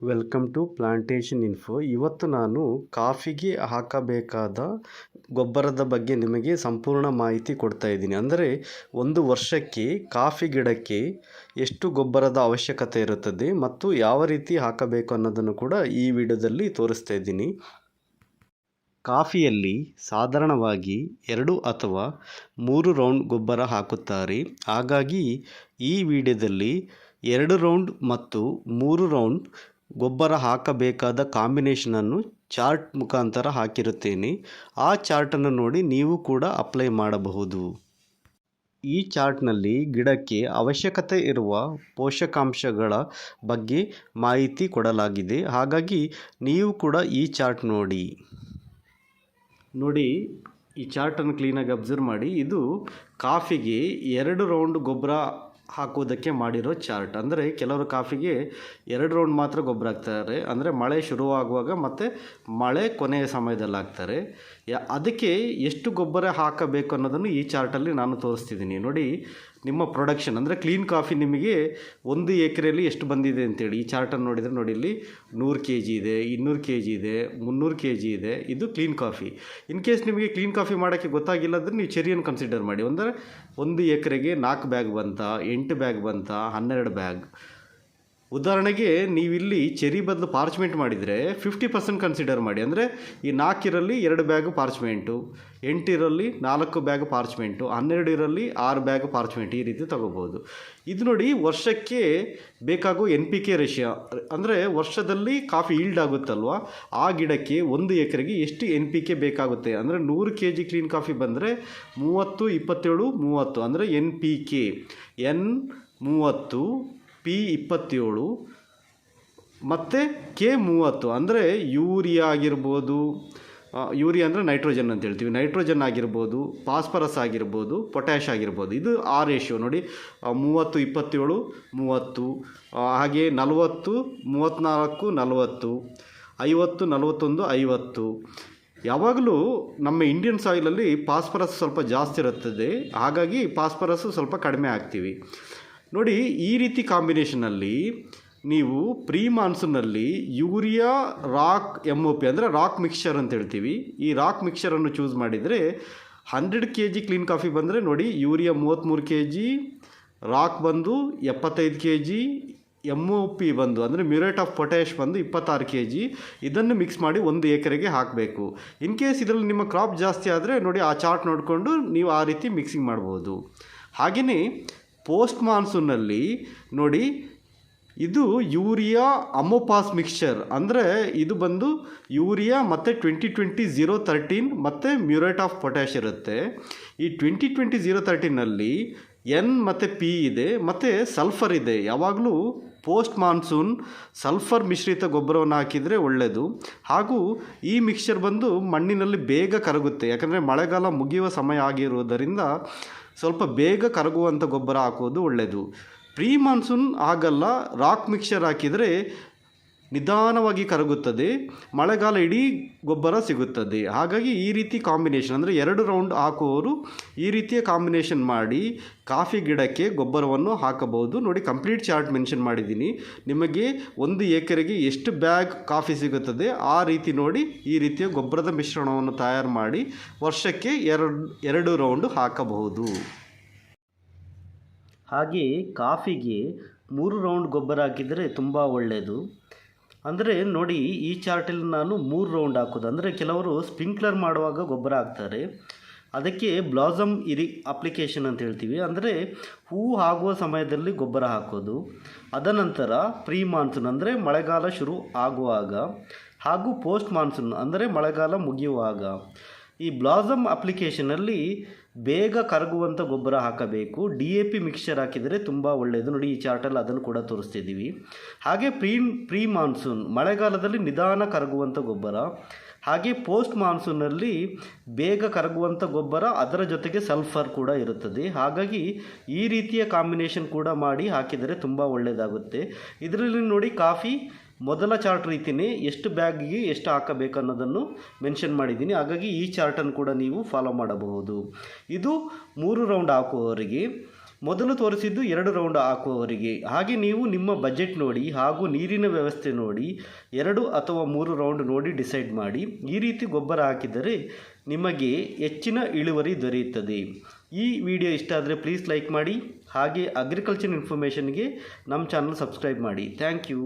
Welcome to plantation info ಇವತ್ತು ನಾನು ಕಾಫಿಗೆ ಹಾಕಬೇಕಾದ ಗೊಬ್ಬರದ ಬಗ್ಗೆ ನಿಮಗೆ ಸಂಪೂರ್ಣ ಮಾಹಿತಿ ಕೊಡ್ತಾ ಇದ್ದೀನಿ. ಅಂದರೆ ಒಂದು ವರ್ಷಕ್ಕೆ ಕಾಫಿ ಗಿಡಕ್ಕೆ ಎಷ್ಟು ಗೊಬ್ಬರದ ಅವಶ್ಯಕತೆ ಇರುತ್ತದೆ ಮತ್ತು ಯಾವ ರೀತಿ ಹಾಕಬೇಕು ಅನ್ನೋದನ್ನು ಕೂಡ ಈ ವಿಡಿಯೋದಲ್ಲಿ ತೋರಿಸ್ತಾ ಇದ್ದೀನಿ. ಕಾಫಿಯಲ್ಲಿ ಸಾಧಾರಣವಾಗಿ ಎರಡು ಅಥವಾ ಮೂರು ರೌಂಡ್ ಗೊಬ್ಬರ ಹಾಕುತ್ತಾರೆ. ಹಾಗಾಗಿ ಈ ವಿಡಿಯೋದಲ್ಲಿ ಎರಡು ರೌಂಡ್ ಮತ್ತು ಮೂರು ರೌಂಡ್ ಗೊಬ್ಬರ ಹಾಕಬೇಕಾದ ಕಾಂಬಿನೇಷನನ್ನು ಚಾರ್ಟ್ ಮುಖಾಂತರ ಹಾಕಿರುತ್ತೇನೆ. ಆ ಚಾರ್ಟನ್ನು ನೋಡಿ ನೀವು ಕೂಡ ಅಪ್ಲೈ ಮಾಡಬಹುದು. ಈ ಚಾರ್ಟ್ನಲ್ಲಿ ಗಿಡಕ್ಕೆ ಅವಶ್ಯಕತೆ ಇರುವ ಪೋಷಕಾಂಶಗಳ ಬಗ್ಗೆ ಮಾಹಿತಿ ಕೊಡಲಾಗಿದೆ. ಹಾಗಾಗಿ ನೀವು ಕೂಡ ಈ ಚಾರ್ಟ್ ನೋಡಿ. ನೋಡಿ, ಈ ಚಾರ್ಟನ್ನು ಕ್ಲೀನಾಗಿ ಅಬ್ಸರ್ವ್ ಮಾಡಿ. ಇದು ಕಾಫಿಗೆ ಎರಡು ರೌಂಡ್ ಗೊಬ್ಬರ ಹಾಕುವುದಕ್ಕೆ ಮಾಡಿರೋ ಚಾರ್ಟ್. ಅಂದರೆ ಕೆಲವರು ಕಾಫಿಗೆ ಎರಡು ರೌಂಡ್ ಮಾತ್ರ ಗೊಬ್ಬರ ಹಾಕ್ತಾರೆ. ಅಂದರೆ ಮಳೆ ಶುರುವಾಗುವಾಗ ಮತ್ತು ಮಳೆ ಕೊನೆಯ ಸಮಯದಲ್ಲಿ ಹಾಕ್ತಾರೆ. ಅದಕ್ಕೆ ಎಷ್ಟು ಗೊಬ್ಬರ ಹಾಕಬೇಕು ಅನ್ನೋದನ್ನು ಈ ಚಾರ್ಟಲ್ಲಿ ನಾನು ತೋರಿಸ್ತಿದ್ದೀನಿ. ನೋಡಿ ನಿಮ್ಮ ಪ್ರೊಡಕ್ಷನ್ ಅಂದರೆ ಕ್ಲೀನ್ ಕಾಫಿ ನಿಮಗೆ ಒಂದು ಎಕರೆಯಲ್ಲಿ ಎಷ್ಟು ಬಂದಿದೆ ಅಂತೇಳಿ. ಈ ಚಾರ್ಟನ್ನು ನೋಡಿದರೆ ನೋಡಿ ಇಲ್ಲಿ ನೂರು ಕೆ ಜಿ ಇದೆ, ಇನ್ನೂರು ಕೆ ಜಿ ಇದೆ, ಮುನ್ನೂರು ಕೆ ಜಿ ಇದೆ, ಇದು ಕ್ಲೀನ್ ಕಾಫಿ ಇನ್ ಕೇಸ್ ನಿಮಗೆ ಕ್ಲೀನ್ ಕಾಫಿ ಮಾಡೋಕ್ಕೆ ಗೊತ್ತಾಗಿಲ್ಲ ಅಂದರೆ ನೀವು ಚೆರಿಯನ್ನು ಕನ್ಸಿಡರ್ ಮಾಡಿ. ಅಂದರೆ ಒಂದು ಎಕರೆಗೆ ನಾಲ್ಕು ಬ್ಯಾಗ್ ಬಂತ, ಎಂಟು ಬ್ಯಾಗ್ ಬಂತ, ಹನ್ನೆರಡು ಬ್ಯಾಗ್ ಉದಾಹರಣೆಗೆ ನೀವಿಲ್ಲಿ ಚೆರಿ ಬದಲು ಪಾರ್ಚ್ಮೆಂಟ್ ಮಾಡಿದರೆ ಫಿಫ್ಟಿ ಪರ್ಸೆಂಟ್ ಕನ್ಸಿಡರ್ ಮಾಡಿ. ಅಂದರೆ ಈ ನಾಲ್ಕಿರಲ್ಲಿ ಎರಡು ಬ್ಯಾಗು ಪಾರ್ಚ್ಮೆಂಟು, ಎಂಟಿರಲ್ಲಿ ನಾಲ್ಕು ಬ್ಯಾಗ್ ಪಾರ್ಚ್ಮೆಂಟು ಹನ್ನೆರಡು ಇರಲ್ಲಿ ಆರು ಬ್ಯಾಗ್ ಪಾರ್ಚ್ಮೆಂಟ್ ಈ ರೀತಿ ತಗೋಬೋದು. ಇದು ನೋಡಿ ವರ್ಷಕ್ಕೆ ಬೇಕಾಗೋ ಎನ್ ಪಿ ಕೆ ರೇಷಿಯೋ ಅಂದರೆ ವರ್ಷದಲ್ಲಿ ಕಾಫಿ ಈಲ್ಡ್ ಆಗುತ್ತಲ್ವ? ಆ ಗಿಡಕ್ಕೆ ಒಂದು ಎಕರೆಗೆ ಎಷ್ಟು ಎನ್ ಪಿ ಕೆ ಬೇಕಾಗುತ್ತೆ? ಅಂದರೆ ನೂರು ಕೆ ಜಿ ಕ್ಲೀನ್ ಕಾಫಿ ಬಂದರೆ ಮೂವತ್ತು, ಇಪ್ಪತ್ತೇಳು, ಮೂವತ್ತು. ಅಂದರೆ ಎನ್ ಪಿ ಕೆ ಎನ್ ಮೂವತ್ತು ಪಿ ಇಪ್ಪತ್ತೇಳು. ಮತ್ತು ಕೆ ಮೂವತ್ತು. ಅಂದರೆ ಯೂರಿಯಾ ಆಗಿರ್ಬೋದು ಯೂರಿಯಾ ಅಂದರೆ ನೈಟ್ರೋಜನ್ ಅಂತ ಹೇಳ್ತೀವಿ. ನೈಟ್ರೋಜನ್ ಆಗಿರ್ಬೋದು, ಫಾಸ್ಫರಸ್ ಆಗಿರ್ಬೋದು ಪೊಟ್ಯಾಶ್ ಆಗಿರ್ಬೋದು. ಇದು ಆ ರೇಷಿಯೋ ನೋಡಿ. ಮೂವತ್ತು, ಇಪ್ಪತ್ತೇಳು, ಮೂವತ್ತು. ಹಾಗೆ ನಲವತ್ತು ಮೂವತ್ತ್ನಾಲ್ಕು ನಲವತ್ತು. ಐವತ್ತು, ನಲವತ್ತೊಂದು, ಐವತ್ತು. ಯಾವಾಗಲೂ ನಮ್ಮ ಇಂಡಿಯನ್ ಸಾಯಿಲಲ್ಲಿ ಫಾಸ್ಫರಸ್ ಸ್ವಲ್ಪ ಜಾಸ್ತಿ ಇರುತ್ತದೆ. ಹಾಗಾಗಿ ಫಾಸ್ಫರಸ್ಸು ಸ್ವಲ್ಪ ಕಡಿಮೆ ಹಾಕ್ತೀವಿ. ನೋಡಿ, ಈ ರೀತಿ ಕಾಂಬಿನೇಷನಲ್ಲಿ ನೀವು pre ಮಾನ್ಸೂನಲ್ಲಿ urea, rock M O P ಅಂದರೆ ರಾಕ್ ಮಿಕ್ಸ್ಚರ್ ಅಂತ ಹೇಳ್ತೀವಿ. ಈ ರಾಕ್ ಮಿಕ್ಸ್ಚರನ್ನು ಚೂಸ್ ಮಾಡಿದರೆ hundred K G clean coffee ಬಂದರೆ ನೋಡಿ, ಯೂರಿಯಾ ಮೂವತ್ತ್ಮೂರು ಕೆ ಜಿ ರಾಕ್ ಬಂದು ಎಪ್ಪತ್ತೈದು K G M O P ಬಂದು ಅಂದರೆ ಮ್ಯೂರೇಟ್ ಆಫ್ ಪೊಟ್ಯಾಶ್ ಬಂದು ಇಪ್ಪತ್ತಾರು ಕೆ ಜಿ ಇದನ್ನು ಮಿಕ್ಸ್ ಮಾಡಿ ಒಂದು ಎಕರೆಗೆ ಹಾಕಬೇಕು. ಇನ್ ಕೇಸ್ ಇದರಲ್ಲಿ ನಿಮ್ಮ ಕ್ರಾಪ್ ಜಾಸ್ತಿ ಆದರೆ ನೋಡಿ, ಆ ಚಾರ್ಟ್ ನೋಡಿಕೊಂಡು ನೀವು ಆ ರೀತಿ ಮಿಕ್ಸಿಂಗ್ ಮಾಡ್ಬೋದು. ಹಾಗೆಯೇ ಪೋಸ್ಟ್ ಮಾನ್ಸೂನಲ್ಲಿ ನೋಡಿ, ಇದು ಯೂರಿಯಾ ಅಮೋಪಾಸ್ ಮಿಕ್ಸ್ಚರ್. ಅಂದರೆ ಇದು ಬಂದು ಯೂರಿಯಾ ಮತ್ತು ಟ್ವೆಂಟಿ ಟ್ವೆಂಟಿ ಝೀರೋ ತರ್ಟೀನ್ ಮತ್ತು ಮ್ಯೂರೇಟ್ ಆಫ್ ಪೊಟ್ಯಾಶ್ ಇರುತ್ತೆ. ಈ ಟ್ವೆಂಟಿ ಟ್ವೆಂಟಿ ಝೀರೋ ತರ್ಟೀನಲ್ಲಿ ಎನ್ ಮತ್ತು ಪಿ ಇದೆ, ಮತ್ತು ಸಲ್ಫರ್ ಇದೆ. ಯಾವಾಗಲೂ ಪೋಸ್ಟ್ ಮಾನ್ಸೂನ್ ಸಲ್ಫರ್ ಮಿಶ್ರಿತ ಗೊಬ್ಬರವನ್ನು ಹಾಕಿದರೆ ಒಳ್ಳೆಯದು ಹಾಗೂ ಈ ಮಿಕ್ಸ್ಚರ್ ಬಂದು ಮಣ್ಣಿನಲ್ಲಿ ಬೇಗ ಕರಗುತ್ತೆ. ಯಾಕಂದರೆ ಮಳೆಗಾಲ ಮುಗಿಯುವ ಸಮಯ ಆಗಿರುವುದರಿಂದ ಸ್ವಲ್ಪ ಬೇಗ ಕರಗುವಂಥ ಗೊಬ್ಬರ ಹಾಕೋದು ಒಳ್ಳೆಯದು ಪ್ರೀ ಮಾನ್ಸೂನ್ ಆಗಲ್ಲ, ರಾಕ್ ಮಿಕ್ಸ್ಚರ್ ಹಾಕಿದರೆ ನಿಧಾನವಾಗಿ ಕರಗುತ್ತದೆ. ಮಳೆಗಾಲ ಇಡೀ ಗೊಬ್ಬರ ಸಿಗುತ್ತದೆ. ಹಾಗಾಗಿ ಈ ರೀತಿ ಕಾಂಬಿನೇಷನ್ ಅಂದರೆ ಎರಡು ರೌಂಡ್ ಹಾಕುವವರು ಈ ರೀತಿಯ ಕಾಂಬಿನೇಷನ್ ಮಾಡಿ ಕಾಫಿ ಗಿಡಕ್ಕೆ ಗೊಬ್ಬರವನ್ನು ಹಾಕಬಹುದು. ನೋಡಿ ಕಂಪ್ಲೀಟ್ ಚಾರ್ಟ್ ಮೆನ್ಷನ್ ಮಾಡಿದ್ದೀನಿ. ನಿಮಗೆ ಒಂದು ಎಕರೆಗೆ ಎಷ್ಟು ಬ್ಯಾಗ್ ಕಾಫಿ ಸಿಗುತ್ತದೆ ಆ ರೀತಿ ನೋಡಿ ಈ ರೀತಿಯ ಗೊಬ್ಬರದ ಮಿಶ್ರಣವನ್ನು ತಯಾರು ಮಾಡಿ ವರ್ಷಕ್ಕೆ ಎರಡು ಎರಡು ರೌಂಡ್ ಹಾಕಬಹುದು. ಹಾಗೆಯೇ ಕಾಫಿಗೆ ಮೂರು ರೌಂಡ್ ಗೊಬ್ಬರ ಹಾಕಿದರೆ ತುಂಬ ಒಳ್ಳೆಯದು. ಅಂದರೆ ನೋಡಿ, ಈ ಚಾರ್ಟಲ್ಲಿ ನಾನು ಮೂರು ರೌಂಡ್ ಹಾಕೋದು. ಅಂದರೆ ಕೆಲವರು ಸ್ಪ್ರಿಂಕ್ಲರ್ ಮಾಡುವಾಗ ಗೊಬ್ಬರ ಹಾಕ್ತಾರೆ. ಅದಕ್ಕೆ ಬ್ಲಾಸಮ್ ಇರಿ ಅಪ್ಲಿಕೇಶನ್ ಅಂತ ಹೇಳ್ತೀವಿ. ಅಂದರೆ ಹೂ ಆಗುವ ಸಮಯದಲ್ಲಿ ಗೊಬ್ಬರ ಹಾಕೋದು. ಅದನಂತರ ಪ್ರೀ ಮಾನ್ಸೂನ್ ಅಂದರೆ ಮಳೆಗಾಲ ಶುರು ಆಗುವಾಗ, ಹಾಗೂ ಪೋಸ್ಟ್ ಮಾನ್ಸೂನ್, ಅಂದರೆ ಮಳೆಗಾಲ ಮುಗಿಯುವಾಗ. ಈ ಬ್ಲಾಸಮ್ ಅಪ್ಲಿಕೇಶನಲ್ಲಿ ಬೇಗ ಕರಗುವಂಥ ಗೊಬ್ಬರ ಹಾಕಬೇಕು. ಡಿ ಎ ಪಿ ಮಿಕ್ಸ್ಚರ್ ಹಾಕಿದರೆ ತುಂಬ ಒಳ್ಳೆಯದು ನೋಡಿ, ಈ ಚಾರ್ಟಲ್ಲಿ ಅದನ್ನು ಕೂಡ ತೋರಿಸ್ತಿದ್ದೀವಿ. ಹಾಗೆ ಪ್ರೀ ಪ್ರೀ ಮಾನ್ಸೂನ್ ಮಳೆಗಾಲದಲ್ಲಿ ನಿಧಾನ ಕರಗುವಂಥ ಗೊಬ್ಬರ. ಹಾಗೆ ಪೋಸ್ಟ್ ಮಾನ್ಸೂನಲ್ಲಿ ಬೇಗ ಕರಗುವಂಥ ಗೊಬ್ಬರ, ಅದರ ಜೊತೆಗೆ ಸಲ್ಫರ್ ಕೂಡ ಇರುತ್ತದೆ. ಹಾಗಾಗಿ ಈ ರೀತಿಯ ಕಾಂಬಿನೇಷನ್ ಕೂಡ ಮಾಡಿ ಹಾಕಿದರೆ ತುಂಬ ಒಳ್ಳೆಯದಾಗುತ್ತೆ ಇದರಲ್ಲಿ ನೋಡಿ, ಕಾಫಿ ಮೊದಲ ಚಾರ್ಟ್ ರೀತಿಯೇ ಎಷ್ಟು ಬ್ಯಾಗಿಗೆ ಎಷ್ಟು ಹಾಕಬೇಕು ಅನ್ನೋದನ್ನು ಮೆನ್ಷನ್ ಮಾಡಿದ್ದೀನಿ. ಹಾಗಾಗಿ ಈ ಚಾರ್ಟನ್ನು ಕೂಡ ನೀವು ಫಾಲೋ ಮಾಡಬಹುದು. ಇದು ಮೂರು ರೌಂಡ್ ಹಾಕುವವರಿಗೆ, ಮೊದಲು ತೋರಿಸಿದ್ದು ಎರಡು ರೌಂಡ್ ಹಾಕುವವರಿಗೆ. ಹಾಗೆ ನೀವು ನಿಮ್ಮ ಬಜೆಟ್ ನೋಡಿ ಹಾಗೂ ನೀರಿನ ವ್ಯವಸ್ಥೆ ನೋಡಿ, ಎರಡು ಅಥವಾ ಮೂರು ರೌಂಡ್ ನೋಡಿ ಡಿಸೈಡ್ ಮಾಡಿ. ಈ ರೀತಿ ಗೊಬ್ಬರ ಹಾಕಿದರೆ ನಿಮಗೆ ಹೆಚ್ಚಿನ ಇಳುವರಿ ದೊರೆಯುತ್ತದೆ. ಈ ವಿಡಿಯೋ ಇಷ್ಟ ಆದರೆ ಪ್ಲೀಸ್ ಲೈಕ್ ಮಾಡಿ. ಹಾಗೆ ಅಗ್ರಿಕಲ್ಚರ್ ಇನ್ಫಾರ್ಮೇಷನ್ಗೆ ನಮ್ಮ ಚಾನಲ್ ಸಬ್ಸ್ಕ್ರೈಬ್ ಮಾಡಿ. Thank you